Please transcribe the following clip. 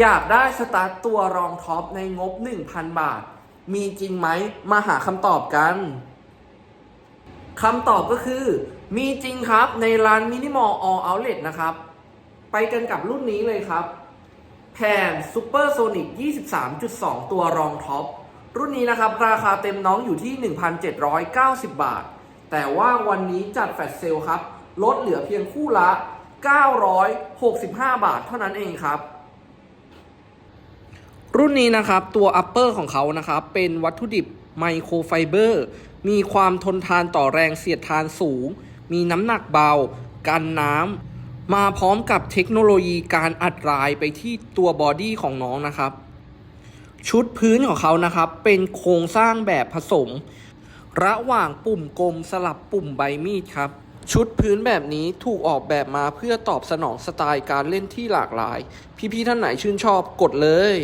อยากได้สตาร์ตตัวรองท็อปในงบ 1,000 บาท มีจริงไหม มาหาคำตอบกันคำตอบก็คือ มีจริงครับในร้าน Minimal All Outlet นะครับ ไปกันกับรุ่นนี้เลยครับ แผ่น Super Sonic 23.2 ตัวรองท็อป รุ่นนี้นะครับ ราคาเต็มน้องอยู่ที่ 1,790 บาท แต่ว่าวันนี้จัดแฟลชเซลครับ ลดเหลือเพียงคู่ละ 965 บาทเท่านั้นเองครับ รุ่นนี้นะครับตัว upper ของเขานะครับเป็นวัตถุดิบไมโครไฟเบอร์ มีความทนทานต่อแรงเสียดทานสูง มีน้ำหนักเบา กันน้ำ มาพร้อมกับเทคโนโลยีการอัดรายไปที่ตัวบอดี้ของน้องนะครับ ชุดพื้นของเขานะครับ เป็นโครงสร้างแบบผสม ระหว่างปุ่มกลมสลับปุ่มใบมีดครับ ชุดพื้นแบบนี้ถูกออกแบบมาเพื่อตอบสนองสไตล์การเล่นที่หลากหลาย พี่ๆท่านไหนชื่นชอบกดเลย